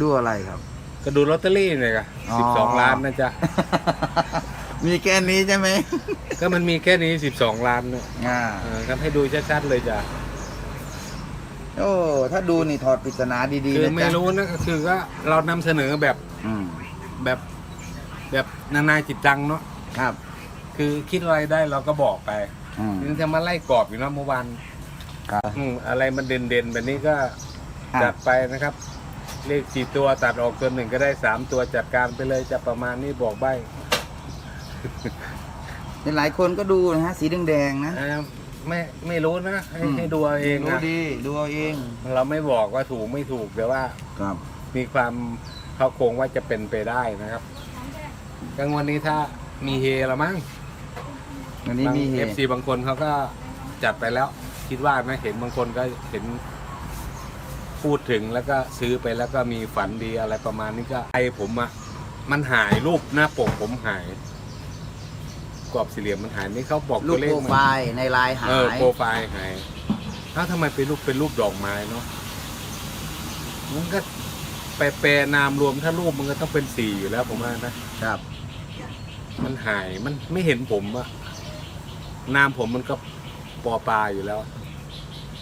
ดูอะไรครับ ก็ดูลอตเตอรี่เนี่ยค่ะอ๋อ สิบสองล้านนะจ๊ะ มีแค่นี้ใช่ไหมก็มันมีแค่นี้สิบสองล้านเนี่ยอ่าเออครับให้ดูชัดๆเลยจ้ะ โอ้ถ้าดูนี่ถอดปริศนาดีคืๆอนะไม่จ๊ะรู้นะก็คือก็เรานำเสนอแบบอืมแบบแบบนานาจิตตังเนาะ ครับคือคิดอะไรได้เราก็บอกไปอืมนี่จะมาไล่กรอบอยู่นะเมื่อวานครับ อืมอะไรมันเด่นๆแบบนี้ก็ครับจัดไปนะครับ เลขสี่ตัวตัดออกตัวหนึ่งก็ได้สามตัวจัดการไปเลยจะประมาณนี้บอกใบหลายคนก็ดูนะฮะสีแดงๆนะอ่าไม่ไม่รู้นะให้อืม ให้ดูเอาเองดูนะดีดูเอาเองเราไม่บอกว่าถูกไม่ถูกแต่ว่าครับมีความเขาโครงว่าจะเป็นไปได้นะครับกลางวันนี้ถ้ามีเฮละมั้งวันนี้บางมีเหเอฟตุซีบางคนเขาก็จัดไปแล้ว คิดว่านะเห็นบางคนก็เห็น พูดถึงแล้วก็ซื้อไปแล้วก็มีฝันดีอะไรประมาณนี้ก็ไอผมอะมันหายรูปหน้าปกผมหาย กรอบสี่เหลี่ยมมันหายนี่เขาบอกรูตัปวเลโปขรมันไฟล์ในไลน์หาเออย โปรไฟล์หายเอ้าทำไมเป็นรูปเป็นรูปดอกไม้เนาะมันก็แปรแปรนามรวมถ้ารูปมันก็ต้องเป็นสี่อยู่แล้วผมว่านะครับ มันหายมันไม่เห็นผมอะนามผมมันก็ปอปลาอยู่แล้ว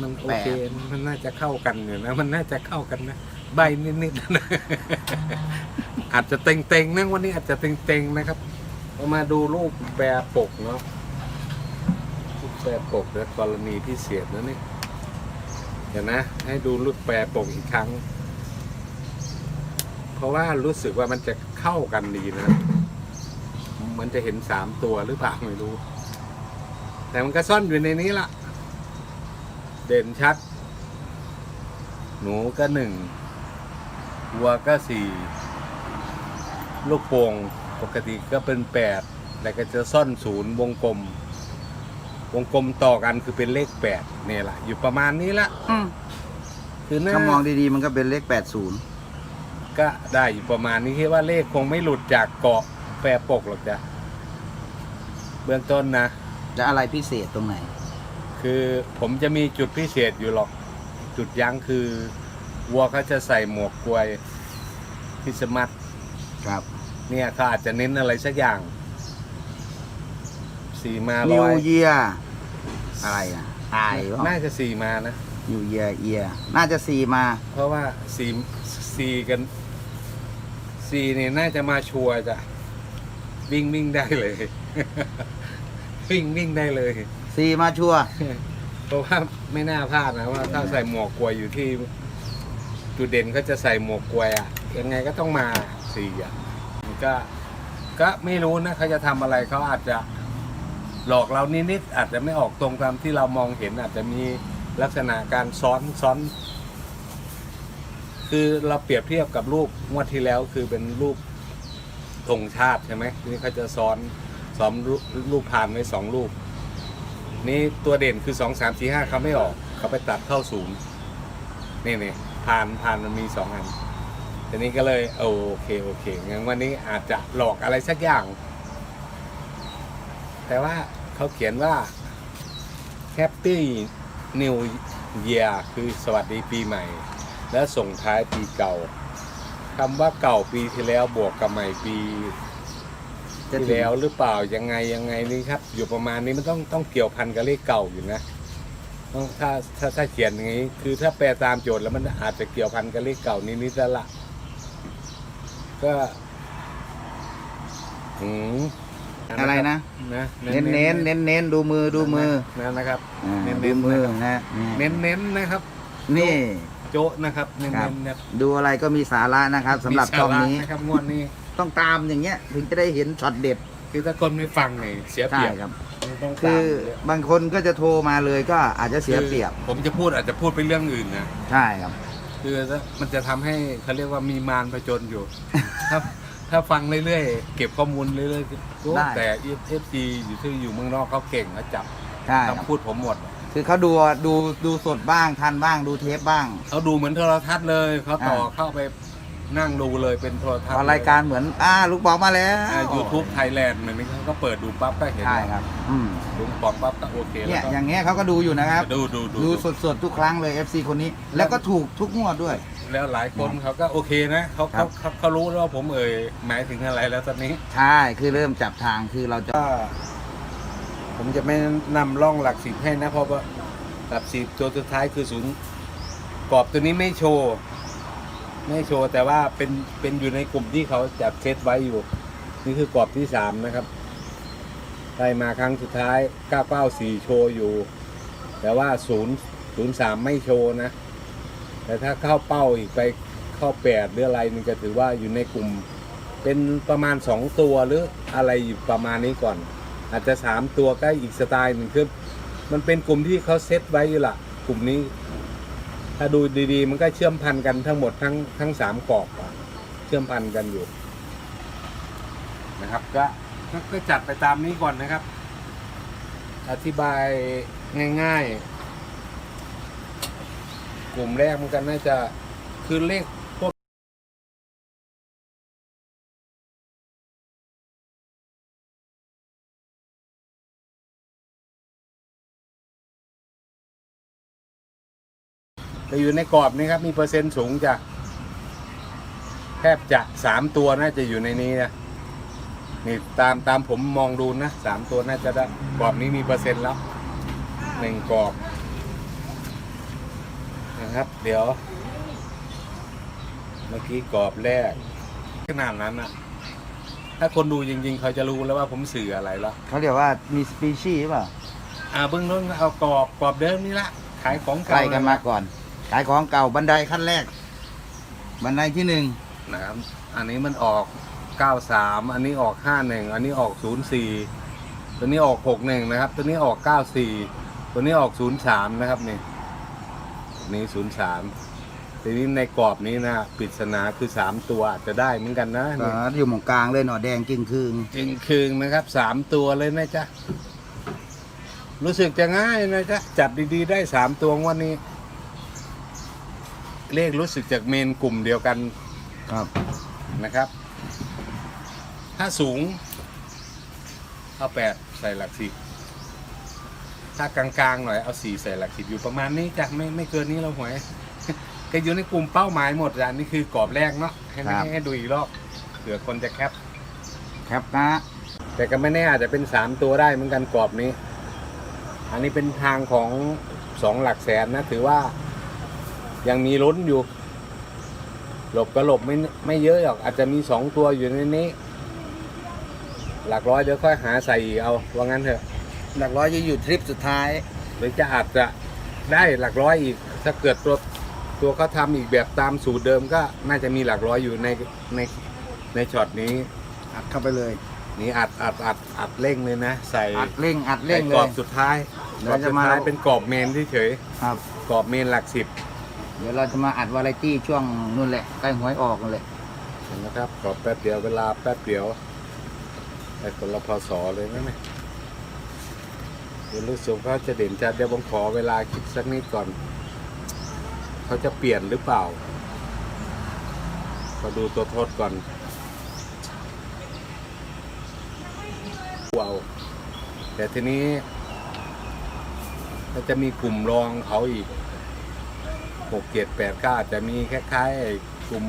มันโอเคมันน่าจะเข้ากันอยู่นะ มันน่าจะเข้ากันนะ ใบนิดๆนะอาจจะเต็งๆนะวันนี้อาจจะเต็งๆนะครับเอามาดูรูปแปรปกเนาะรูปแปรปกและกรณีพิเศษนะนี่เดี๋ยวนะ ให้ดูรูปแปรปกอีกครั้ง เพราะว่ารู้สึกว่ามันจะเข้ากันดีนะ มันจะเห็นสามตัวหรือเปล่าไม่รู้ แต่มันก็ซ่อนอยู่ในนี้ละ เด่นชัด หนูก็หนึ่งวัวก็สี่ลูกโป่งปกติก็เป็นแปดแต่ก็จะซ่อนศูนย์วงกลม วงกลมต่อกันคือเป็นเลขแปดเนี่ยแหละอยู่ประมาณนี้ละอืมคือหน้าถ้ามองดีๆ มันก็เป็นเลข 80 ก็ได้อยู่ประมาณนี้คิดว่าเลขคงไม่หลุดจากเกาะแปรปกหรอกจ้ะเบื้องต้นนะจะอะไรพิเศษตรงไหน คือผมจะมีจุดพิเศษอยู่หรอก จุดยั้งคือวัวเขาจะใส่หมวกกลวยคริสต์มาสครับ เนี่ยเขาอาจจะเน้นอะไรสักอย่างสีมานิร้วอยเยียอะไรอะตายเปล่าน่าจะสีมานะ นิวเยียเอียน่าจะสี่มา เพราะว่าสีสีกันสีนี่น่าจะมาชัวร์จ้ะวิ่งวิ่งได้เลย วิ่งวิ่งได้เลย สี่มาชัวร์เพราะว่าไม่น่าพลาดนะว่าถ้าใส่หมวกกลวยอยู่ที่จุดเด่นก็จะใส่หมวกกลวยอะยังไงก็ต้องมาสี่อะมันก็ก็ไม่รู้นะเขาจะทำอะไรเขาอาจจะหลอกเรานิดๆอาจจะไม่ออกตรงตามที่เรามองเห็น อาจจะมีลักษณะการซ้อนซ้อน คือเราเปรียบเทียบกับรูปงวดที่แล้วคือเป็นรูปธงชาติใช่ไหมทีนี้เขาจะซ้อน ซ้อมรูปผ่านไว้สองรูปนี่ตัวเด่นคือสองสามสี่ห้าเขาไม่ออก เขาไปตัดเข้าศูนย์นี่นี่ผ่านผ่านมันมีสองอันทีนี้ก็เลยโอเคโอเคงั้นวันนี้อาจจะหลอกอะไรสักอย่าง แต่ว่าเขาเขียนว่า Happy New Year คือสวัสดีปีใหม่ และส่งท้ายปีเก่าคำว่าเก่าปีที่แล้วบวกกับใหม่ปี จะที่ถึงแล้วหรือเปล่ายังไงยังไงนี่ครับ อยู่ประมาณนี้มันต้องต้องเกี่ยวพันกับเลขเก่าอยู่นะต้องถ้าถ้าถ้าเขียนอย่างนี้ คือถ้าแปลตามโจทย์แล้วมันอาจจะเกี่ยวพันกับเลขเก่านิดนิดแล้วละก็อืมอะไรนะ นะเน้นเน้นเน้นเน้นๆดูมือดูมือนั่นนะครับ อ่าเน้นดูเน้นมือนะครับนะเน้นเน้นนะครับ นี่ โจ๊ะนะครับเน้นครับเน้นนะครับดูอะไรก็มีสาระนะครับสำหรับมีช่องสาระนี้นะครับงวดนี้ ต้องตามอย่างเงี้ย ถึงจะได้เห็นช็อตเด็ดคือถ้าคนไม่ฟังเนี่ยเสียเปใช่รียบครับต้องคืตามอเยอะบางคนก็จะโทรมาเลยก็อาจจะเสียเปรียบคือผมจะพูดอาจจะพูดไปเรื่องอื่นนะ ใช่ครับ คือถ้ามันจะทำให้เขาเรียกว่ามีมารผจญอยู่ ถ้าถ้าฟังเรื่อยๆ เก็บข้อมูลเรื่อยๆโอ้ได้ แต่เอฟซีอยู่ที่อยู่เมืองนอกเขาเก่งเขาจับใช่ครับคำพูดผมหมด คือเขาดูดูดูสดบ้างทันบ้างดูเทปบ้าง เขาดูเหมือนโทรทัศน์เลยเขาต่ออ่าเข้าไป นั่งดูเลยเป็นโทรทัศพน์อรายการเหมือนอ่าลูกบอกมาแล้วยูทูบไทยแลนด์เหมือนนี้เขาก็เปิดดูปั๊บก็เห็นใช่ครับอืมดูปองปั๊บก็โอเคเนี่แล้ยวก็อย่างเงี้ยเขาก็ดูอยู่นะครับ ดูดูดูดูสดๆทุกครั้งเลย FC คนนี้ แล้วก็ถูกทุกงวดด้วย แล้วหลายคนเขาก็โอเคนะเขาครัเขาบ เขาเขารู้แล้วว่าผมเอ่ยหมายถึงอะไรแล้วตอนนี้ ใช่คือเริ่มจับทางคือเราจะ ก็ผมจะไม่นำร่องหลักสิบให้นะเพราะว่าหลักสิบตัวสุดท้ายคือศูนย์กรอบตัวนี้ไม่โชว์ ไม่โชว์แต่ว่าเป็นเป็นอยู่ในกลุ่มที่เขาจัดเซตไว้อยู่ นี่คือกรอบที่สามนะครับได้มาครั้งสุดท้าย 994 โชว์อยู่ แต่ว่า 0 03 ไม่โชว์นะ แต่ถ้าเข้าเป้าอีกไปเข้าแปดหรืออะไรนี่ก็ถือว่าอยู่ในกลุ่ม เป็นประมาณ 2 ตัวหรืออะไรอยู่ประมาณนี้ก่อน อาจจะ 3 ตัวใกล้อีกสไตล์หนึ่งคือมันเป็นกลุ่มที่เขาเซตไว้อยู่ละกลุ่มนี้ ถ้าดูดีๆ มันก็เชื่อมพันกันทั้งหมดทั้งทั้งสามกรอบอะเชื่อมพันกันอยู่ นะครับก็ก็ก็จัดไปตามนี้ก่อนนะครับ อธิบายง่าย ๆ กลุ่มแรกมันก็น่าจะคือเลข จะอยู่ในกรอบนี้ครับ มีเปอร์เซ็นต์สูงจะแทบจะสามตัวน่าจะอยู่ในนี้นะนี่ตามตามผมมองดูนะสามตัวน่าจะได้กรอบนี้มีเปอร์เซ็นต์แล้วหนึ่งกรอบนะครับ เดี๋ยว เมื่อกี้กรอบแรกขนาดนั้นนะถ้าคนดูจริง ๆ เขาจะรู้แล้วว่าผมสื่ออะไรแล้วเขาเรียกว่ามีสปีชีส์หรือเปล่าอ่าเบื้องต้นเอากรอบกรอบเดิมนี่ละขายของใกล้กันมาก่อน ขายของเก่าบันไดขั้นแรก บันไดที่หนึ่งนะครับ อันนี้มันออก 93 อันนี้ออก 51 อันนี้ออก 04 ตัวนี้ออก 61 นะครับ ตัวนี้ออก 94 ตัวนี้ออก 03 นะครับนี่ตัวนี้03 ทีนี้ในกรอบนี้นะปริศนาคือ 3 ตัวอาจจะได้เหมือนกันนะก็นี่อยู่หมองกลางเลยหน่อแดงกิ่งคืงจริงคืงนะครับ 3 ตัวเลยนะจ๊ะ รู้สึกจะง่ายนะจ๊ะ จับดีๆได้ 3 ตัวงวันนี้ เลขรู้สึกจากเมนกลุ่มเดียวกันครับ นะครับ ถ้าสูงเอาแปดใส่หลักสิบถ้ากลางๆหน่อยเอาสี่ใส่หลักสิบอยู่ประมาณนี้จ้ะไม่ไม่เกินนี้เราหวย ก็อยู่ในกลุ่มเป้าหมายหมดอะนี่คือกรอบแรกเนาะให้ครับ ให้ให้ดูอีกรอบเผื่อคนจะแคป แคปนะแต่ก็ไม่แน่อาจจะเป็นสามตัวได้เหมือนกันกรอบนี้ อันนี้เป็นทางของสองหลักแสนนะ ถือว่า ยังมีลุ้นอยู่ หลบก็หลบไม่ไม่เยอะหรอก อาจจะมีสองตัวอยู่ในนี้ หลักร้อยเดี๋ยวค่อยหาใส่อีกเอาว่างั้นเถอะ หลักร้อยจะอยู่ทริปสุดท้ายหรือจะอาจจะได้หลักร้อยอีก ถ้าเกิดตัวตัวเขาทำอีกแบบตามสูตรเดิมก็น่าจะมีหลักร้อยอยู่ในในในช็อตนี้ อัดเข้าไปเลย นี่อัดอัดอัดอัดเร่งเลยนะ ใส่อัดเร่งอัดเร่งไอ้เลกรอย บสุดท้ายเดี๋กรยวอบจะสุดมาท้ายเป็นกรอบเมนเฉยครับๆกรอบเมนหลักสิบ เดี๋ยวเราจะมาอัดวาไรตี้ช่วงนู่นแหละใกล้หวยออกนั่นแหละนะครับกรอบแป๊บเดียวเวลาแป๊บเดียวไอ้คนละพศเลยนะเนี่ยเดี๋ยวรู้สึกว่าจะเด่นจัดเดี๋ยวผมขอเวลาคิดสักนิดก่อน เขาจะเปลี่ยนหรือเปล่าก็ดูตัวทดก่อนว้าวแต่ทีนี้ก็จะมีกลุ่มรองเขาอีก หกเจ็ดแปดเก้าอาจจะมีคล้ายๆไอ้กลุ่ม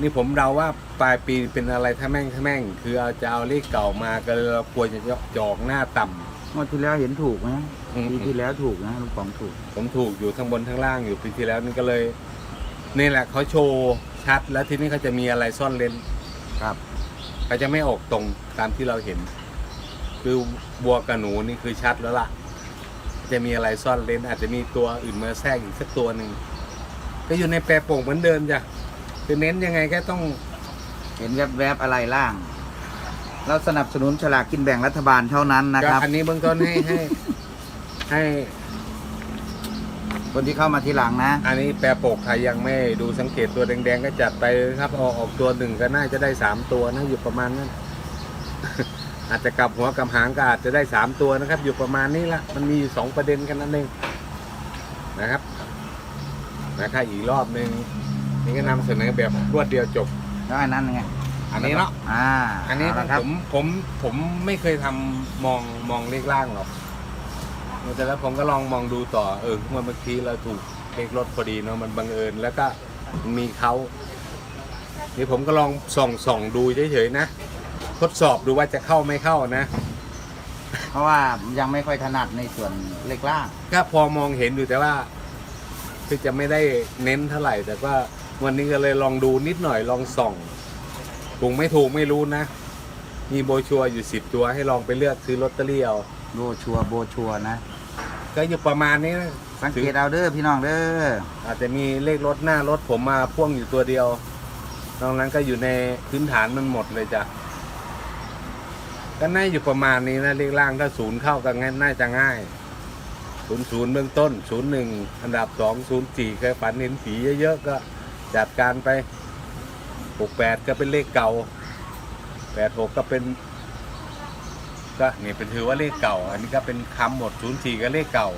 นี่ผมเดาว่าปลายปีเป็นอะไรถ้าแม่งถ้าแม่ง คือเอาจะเอาเลขเก่ามาก็เลยเราควรจะจอกหน้าต่ำ งวดที่แล้วเห็นถูกนะอืม ปีที่แล้วถูกนะลูกป๋องถูก ผมถูกอยู่ทั้งบนทั้งล่างอยู่ปีที่แล้วนี่ก็เลย นี่แหละเขาโชว์ชัดแล้วทีนี้เขาจะมีอะไรซ่อนเลนครับ เขาจะไม่ออกตรงตามที่เราเห็น คือบัวกับหนูนี่คือชัดแล้วล่ะ จะมีอะไรซ่อนเลนอาจจะมีตัวอื่นมาแทรกอีกสักตัวหนึ่งก็อยู่ในแปรโป่งเหมือนเดิมจ้ะคือเน้นยังไงก็ต้องเห็นแวบๆอะไรล่าง เราสนับสนุนฉลากกินแบ่งรัฐบาลเท่านั้นนะครับก็อันนี้เบื้องต้นให้ให้ให้ คนที่เข้ามาทีหลังนะ อันนี้แปรโปกใครยังไม่ดูสังเกตตัวแดงๆก็จัดไปเลยครับเอาออกตัวหนึ่งก็น่าจะได้สามตัวนะอยู่ประมาณนั้น อาจจะกลับหัวกลับหางก็อาจจะได้สามตัวนะครับ อยู่ประมาณนี้ละมันมีอยู่สองประเด็นกันนั่นเองนะครับนะครับอีกรอบหนึ่งนี่ก็นำเสนอแบบรวดเดียวจบแล้วอันนั้นไงอันนี้เนาะอ่า อันนี้เาละครับผมผมผมไม่เคยทำมองมองเลขล่างหรอกแต่แล้วผมก็ลองมองดูต่อเออเมื่อเมื่อกี้เราถูกเลขรถพอดีเนาะมันบังเอิญแล้วก็มีเขานี่ผมก็ลองส่องส่องดูเฉยๆนะ ทดสอบดูว่าจะเข้าไม่เข้านะ เพราะว่ายังไม่ค่อยถนัดในส่วนเล็กล่างก็พอมองเห็นอยู่แต่ว่าคือจะไม่ได้เน้นเท่าไหร่ แต่ว่าวันนี้ก็เลยลองดูนิดหน่อยลองส่องถูกไม่ถูกไม่รู้นะ มีโบรชัวร์อยู่สิบตัวให้ลองไปเลือกซื้อลอตเตอรี่เอาโบชัวร์โบชัวร์นะ ก็อยู่ประมาณนี้นะสังเกตเอาเด้อพี่น้องเด้ออาจจะมีเลขรถหน้ารถผมมาพ่วงอยู่ตัวเดียว นอกนั้นก็อยู่ในพื้นฐานมันหมดเลยจ้ะ ก็น่าอยู่ประมาณนี้นะเลขล่างถ้าศูนย์เข้ากันง่ายน่าจะง่ายศูนย์ศูนย์เบื้องต้นศูนย์หนึ่งอันดับสองศูนย์สี่เคยฝันเห็นผีเยอะๆก็จัดการไปหกแปดก็เป็นเลขเก่าแปดหกก็เป็นก็นี่เป็นถือว่าเลขเก่า อันนี้ก็เป็นคำหมดศูนย์สี่ก็เลขเก่า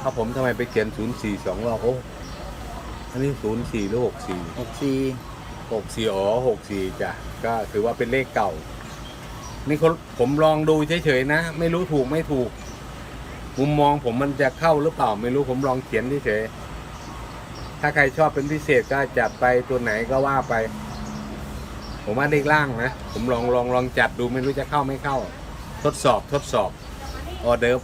ถ้าผมทำไมไปเขียนศูนย์สี่สองรอบโอ้อันนี้ศูนย์สี่หรือหกสี่หกสี่หกสี่อ๋อหกสี่จ้ะก็ถือว่าเป็นเลขเก่า นี่เขาผมลองดูเฉยๆนะ ไม่รู้ถูกไม่ถูก มุมมองผมมันจะเข้าหรือเปล่า ไม่รู้ผมลองเขียนเฉยๆถ้าใครชอบเป็นพิเศษก็จัดไปตัวไหนก็ว่าไป ผมว่าเลขล่างนะ ผมลองลองลองจัดดูไม่รู้จะเข้าไม่เข้า ทดสอบทดสอบออเดิร์ฟ